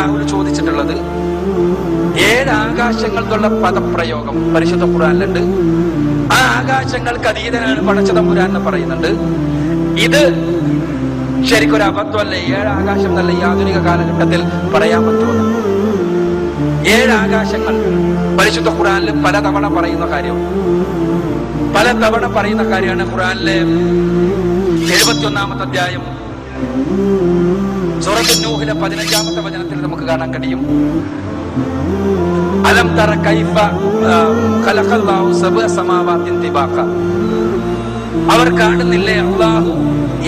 രാഹുൽ ചോദിച്ചിട്ടുള്ളത് ഏഴ് ആകാശങ്ങൾക്കുള്ള പദപ്രയോഗം പരിശുദ്ധ ഖുറാനിലുണ്ട് ആ ആകാശങ്ങൾക്ക് അതീതനാണ് പടച്ച തമ്പുരാൻ എന്ന് പറയുന്നുണ്ട്. ഇത് ശരിക്കും ഒരു അബദ്ധമല്ല ഏഴ് എന്നല്ല ഈ ആധുനിക കാലഘട്ടത്തിൽ പറയാൻ പറ്റുമെന്ന് ഏഴ് ആകാശങ്ങൾ പരിശുദ്ധ ഖുറാനിൽ പലതവണ പറയുന്ന കാര്യം. പല തവണ പറയുന്ന കാര്യമാണ് ഖുറാനിലെ എഴുപത്തി ഒന്നാമത്തെ അധ്യായം. സൂറത്ത് നൂഹിലെ പതിനഞ്ചാമത്തെ വചനത്തിൽ നമുക്ക് കാണാൻ കഴിയും. അലം തറ കൈഫ ഖലഖല്ലാഹു സബഅ സമാവാത്തിൻ തിബാഖ. അവർ കാണുന്നില്ലേ അള്ളാഹു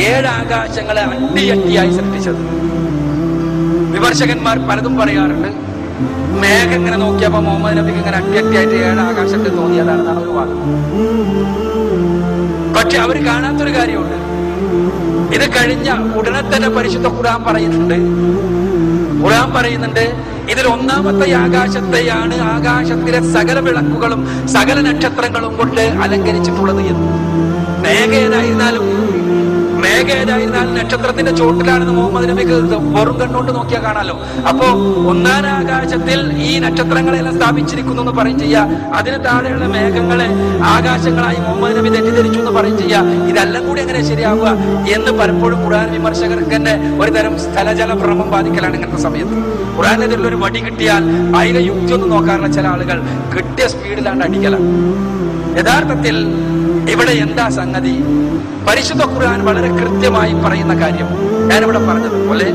ഏഴ് ആകാശങ്ങളെ അട്ടിയട്ടിയായി സൃഷ്ടിച്ചത്. വിമർശകന്മാർ പലതും പറയാറുണ്ട്. മേഘം ഇങ്ങനെ നോക്കിയപ്പോ മുഹമ്മദ് നബിക്ക് ഇങ്ങനെ അട്ടിയട്ടിയായിട്ട് ഏഴ് ആകാശത്തിൽ തോന്നിയതാണെന്നാണ് ഒരു വാദം. പക്ഷെ അവർ കാണാത്തൊരു കാര്യമുണ്ട്. ഇത് കഴിഞ്ഞ ഉടനെ തന്നെ പരിശുദ്ധ ഖുർആൻ പറയുന്നുണ്ട്. ഖുർആൻ പറയുന്നുണ്ട് ഇതിൽ ഒന്നാമത്തെ ആകാശത്തെയാണ് ആകാശത്തിലെ സകല വിളക്കുകളും സകല നക്ഷത്രങ്ങളും കൊണ്ട് അലങ്കരിച്ചിട്ടുള്ളത് എന്ന്. മേഘ ഏതായിരുന്നാലും ഏതായിരുന്നാലും നക്ഷത്രത്തിന്റെ ചോട്ടിലാണെന്ന് മുഹമ്മദ് നബിക്ക് വെറും കണ്ണുകൊണ്ട് നോക്കിയാൽ കാണാലോ. അപ്പോ ഒന്നാം ആകാശത്തിൽ ഈ നക്ഷത്രങ്ങളെല്ലാം സ്ഥാപിച്ചിരിക്കുന്നു എന്ന് പറയും ചെയ്യാ. അതിന് താഴെയുള്ള മേഘങ്ങളെ ആകാശങ്ങളായി മുഹമ്മദ് നബി തെറ്റിദ്ധരിച്ചു എന്ന് പറയും ചെയ്യാ. ഇതെല്ലാം കൂടി എങ്ങനെ ശരിയാവുക എന്ന് പലപ്പോഴും ഖുർആൻ വിമർശകർക്ക് തന്നെ ഒരു തരം സ്ഥലജല ഭ്രമം ബാധിക്കലാണ് ഇങ്ങനത്തെ സമയത്ത്. ഖുർആനെതിലുള്ള ഒരു വടി കിട്ടിയാൽ അതിലെ യുക്തി ഒന്നും നോക്കാറുള്ള ചില ആളുകൾ. കിട്ടിയ സ്പീഡിലാണ് അടിക്കല യഥാർത്ഥത്തിൽ ഇവിടെ എന്താ സംഗതി? പരിശുദ്ധ ഖുർആൻ വളരെ കൃത്യമായി പറയുന്ന കാര്യം ഞാനിവിടെ പറഞ്ഞതുപോലെ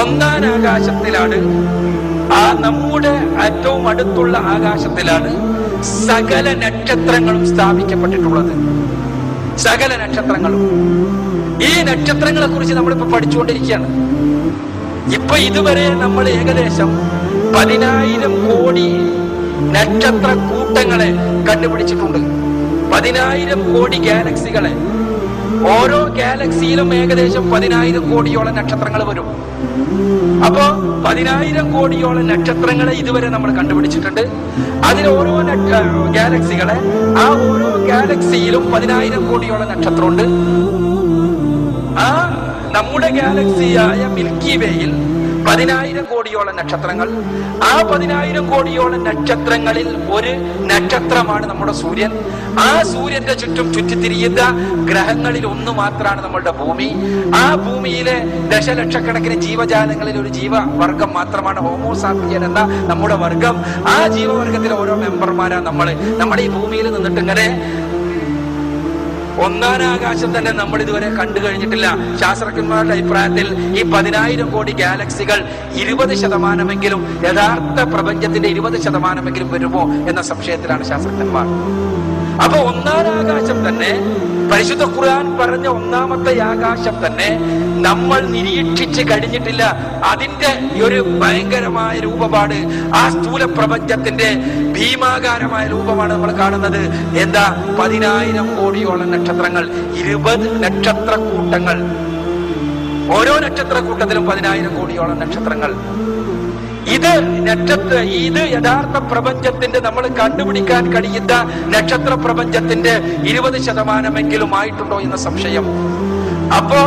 ഒന്നാം ആകാശത്തിലാണ് ആ നമ്മുടെ ഏറ്റവും അടുത്തുള്ള ആകാശത്തിലാണ് സകല നക്ഷത്രങ്ങളും സ്ഥാപിക്കപ്പെട്ടിട്ടുള്ളത്. സകല നക്ഷത്രങ്ങളും. ഈ നക്ഷത്രങ്ങളെ കുറിച്ച് നമ്മളിപ്പോ പഠിച്ചുകൊണ്ടിരിക്കുകയാണ്. ഇപ്പൊ ഇതുവരെ നമ്മൾ ഏകദേശം പതിനായിരം കോടി നക്ഷത്ര കൂട്ടങ്ങളെ കണ്ടുപിടിച്ചിട്ടുണ്ട്. പതിനായിരം കോടി ഗാലക്സികളെ. ഓരോ ഗാലക്സിയിലും ഏകദേശം പതിനായിരം കോടിയോളം നക്ഷത്രങ്ങൾ വരും. അപ്പോ പതിനായിരം കോടിയോളം നക്ഷത്രങ്ങളെ ഇതുവരെ നമ്മൾ കണ്ടുപിടിച്ചിട്ടുണ്ട്. അതിൽ ഓരോ ഗാലക്സികളെ ആ ഓരോ ഗാലക്സിയിലും പതിനായിരം കോടിയോളം നക്ഷത്രമുണ്ട്. ആ നമ്മുടെ ഗാലക്സിയായ മിൽക്കി വേയിൽ പതിനായിരം കോടിയോളം നക്ഷത്രങ്ങൾ. ആ പതിനായിരം കോടിയോളം നക്ഷത്രങ്ങളിൽ ഒരു നക്ഷത്രമാണ് നമ്മുടെ സൂര്യൻ. ആ സൂര്യന്റെ ചുറ്റും ചുറ്റിത്തിരിയുന്ന ഗ്രഹങ്ങളിൽ ഒന്ന് മാത്രമാണ് നമ്മളുടെ ഭൂമി. ആ ഭൂമിയിലെ ദശലക്ഷക്കണക്കിന് ജീവജാലങ്ങളിൽ ഒരു ജീവവർഗം മാത്രമാണ് ഹോമോസാപ്പിയൻ എന്ന നമ്മുടെ വർഗം. ആ ജീവവർഗത്തിലെ ഓരോ മെമ്പർമാരാണ് നമ്മൾ നമ്മുടെ ഈ ഭൂമിയിൽ നിന്നിട്ട് ഇങ്ങനെ ഒന്നാം ആകാശം തന്നെ നമ്മൾ ഇതുവരെ കണ്ടു കഴിഞ്ഞിട്ടില്ല. ശാസ്ത്രജ്ഞന്മാരുടെ അഭിപ്രായത്തിൽ ഈ പതിനായിരം കോടി ഗാലക്സികൾ ഇരുപത് ശതമാനമെങ്കിലും യഥാർത്ഥ പ്രപഞ്ചത്തിന്റെ ഇരുപത് ശതമാനമെങ്കിലും വരുമോ എന്ന സംശയത്തിലാണ് ശാസ്ത്രജ്ഞന്മാർ. അപ്പൊ ഒന്നാം ആകാശം തന്നെ പരിശുദ്ധ ഖുർആൻ പറഞ്ഞ ഒന്നാമത്തെ ആകാശം തന്നെ നമ്മൾ നിരീക്ഷിച്ച് കഴിഞ്ഞിട്ടില്ല. അതിന്റെ ഒരു ഭയങ്കരമായ രൂപമാണ് ആ സ്ഥൂല പ്രപഞ്ചത്തിന്റെ ഭീമാകാരമായ രൂപമാണ് നമ്മൾ കാണുന്നത്. എന്താ? പതിനായിരം കോടിയോളം നക്ഷത്രങ്ങൾ ഇരുപത് നക്ഷത്ര കൂട്ടങ്ങൾ ഓരോ നക്ഷത്ര കൂട്ടത്തിലും പതിനായിരം കോടിയോളം നക്ഷത്രങ്ങൾ. ഇത് നക്ഷത്ര ഇത് യഥാർത്ഥ പ്രപഞ്ചത്തിന്റെ നമ്മൾ കണ്ടുപിടിക്കാൻ കഴിയുന്ന നക്ഷത്ര പ്രപഞ്ചത്തിന്റെ ഇരുപത് ശതമാനമെങ്കിലും ആയിട്ടുണ്ടോ എന്ന സംശയം. അപ്പോ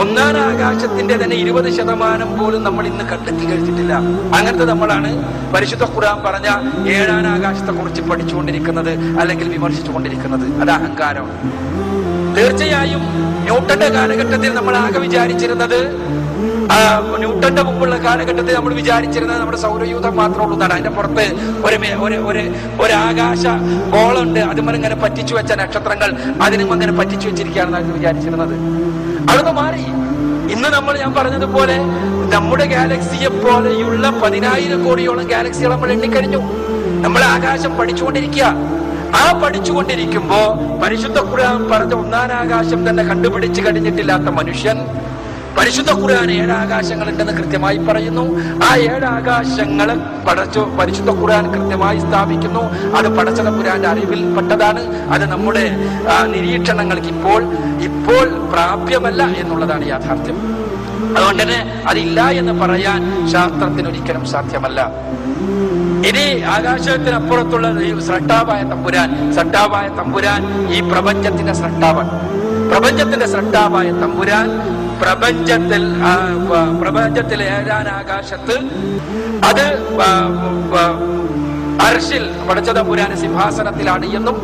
ഒന്നാം ആകാശത്തിന്റെ തന്നെ ഇരുപത് ശതമാനം പോലും നമ്മൾ ഇന്ന് കണ്ടെത്തി കഴിഞ്ഞിട്ടില്ല. അങ്ങനത്തെ നമ്മളാണ് പരിശുദ്ധ ഖുർആൻ പറഞ്ഞ ഏഴാം ആകാശത്തെ കുറിച്ച് പഠിച്ചുകൊണ്ടിരിക്കുന്നത് അല്ലെങ്കിൽ വിമർശിച്ചുകൊണ്ടിരിക്കുന്നത്. അത് അഹങ്കാരമാണ് തീർച്ചയായും ന്യൂട്ടന്റെ കാലഘട്ടത്തിൽ നമ്മൾ ആകെ വിചാരിച്ചിരുന്നത് ന്യൂട്ടന്റെ മുമ്പുള്ള കാലഘട്ടത്തിൽ നമ്മൾ വിചാരിച്ചിരുന്നത് നമ്മുടെ സൗരയൂഥം മാത്രമേ ഉള്ളൂ എന്നാണ്. അതിന്റെ പുറത്ത് ഒരു ഒരു ഒരു ഒരു ആകാശ ഗോളുണ്ട്. അതുമല്ല ഇങ്ങനെ പറ്റിച്ചു വെച്ച നക്ഷത്രങ്ങൾ അതിനും അങ്ങനെ പറ്റിച്ചു വെച്ചിരിക്കുകയാണെന്നാണ് വിചാരിച്ചിരുന്നത്. അതൊന്ന് മാറി. ഇന്ന് നമ്മൾ ഞാൻ പറഞ്ഞതുപോലെ നമ്മുടെ ഗാലക്സിയെ പോലെയുള്ള പതിനായിരം കോടിയോളം ഗാലക്സികൾ നമ്മൾ എണ്ണിക്കഴിഞ്ഞു. നമ്മൾ ആകാശം പഠിച്ചുകൊണ്ടിരിക്കുക. ആ പഠിച്ചുകൊണ്ടിരിക്കുമ്പോ പരിശുദ്ധ ഖുർആൻ പറഞ്ഞ ഒന്നാം ആകാശം തന്നെ കണ്ടുപിടിച്ച് കഴിഞ്ഞിട്ടില്ലാത്ത മനുഷ്യൻ പരിശുദ്ധ ഖുർആൻ ഏഴ് ആകാശങ്ങളുണ്ടെന്ന് കൃത്യമായി പറയുന്നു. ആ ഏഴ് ആകാശങ്ങളെ പടച്ചു പരിശുദ്ധ ഖുർആൻ കൃത്യമായി സ്ഥാപിക്കുന്നു. അത് പടച്ചത ഖുർആന്റെ അറിവിൽപ്പെട്ടതാണ്. അത് നമ്മുടെ നിരീക്ഷണങ്ങൾക്ക് ഇപ്പോൾ ഇപ്പോൾ പ്രാപ്യമല്ല എന്നുള്ളതാണ് യാഥാർത്ഥ്യം. അതുകൊണ്ട് തന്നെ അതില്ല എന്ന് പറയാൻ ശാസ്ത്രത്തിന് ഒരിക്കലും സാധ്യമല്ല. ഇനി ആകാശത്തിനപ്പുറത്തുള്ള ഈ സ്രഷ്ടാവായ തമ്പുരാൻ സ്രഷ്ടാവായ തമ്പുരാൻ ഈ പ്രപഞ്ചത്തിന്റെ സ്രഷ്ടാവാണ് പ്രപഞ്ചത്തിന്റെ സ്രഷ്ടാവായ തമ്പുരാൻ പ്രപഞ്ചത്തിൽ ആ, പ- പ്രപഞ്ചത്തിൽ ഏഴാൻ ആകാശത്ത് അത് പ- പടച്ചത പുരാന സിംഹാസനത്തിലാണ് എന്നും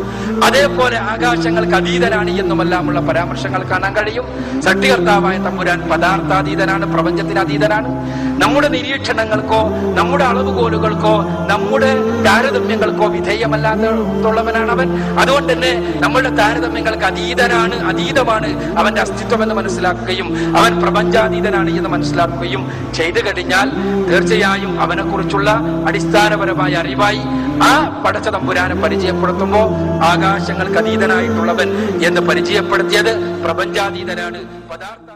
അതേപോലെ ആകാശങ്ങൾക്ക് അതീതനാണ് എന്നുമെല്ലാമുള്ള പരാമർശങ്ങൾ കാണാൻ കഴിയും. സത്യകർത്താവായ തമ്പുരാൻ പദാർത്ഥാതീതനാണ് പ്രപഞ്ചത്തിന് അതീതനാണ്. നമ്മുടെ നിരീക്ഷണങ്ങൾക്കോ നമ്മുടെ അളവുകോലുകൾക്കോ നമ്മുടെ താരതമ്യങ്ങൾക്കോ വിധേയമല്ലാത്തുള്ളവനാണ് അവൻ അതുകൊണ്ട് തന്നെ നമ്മുടെ താരതമ്യങ്ങൾക്ക് അതീതനാണ് അതീതമാണ് അവന്റെ അസ്തിത്വം എന്ന് മനസ്സിലാക്കുകയും അവൻ പ്രപഞ്ചാതീതനാണ് എന്ന് മനസ്സിലാക്കുകയും ചെയ്തു കഴിഞ്ഞാൽ തീർച്ചയായും അവനെ കുറിച്ചുള്ള അടിസ്ഥാനപരമായ അറിവായി ആ പടച്ച തമ്പുരാനെ പരിചയപ്പെടുത്തുമ്പോൾ ആകാശങ്ങൾക്ക് അതീതനായിട്ടുള്ളവൻ എന്ന് പരിചയപ്പെടുത്തിയത് പ്രപഞ്ചാതീതനാണ് പദാർത്ഥ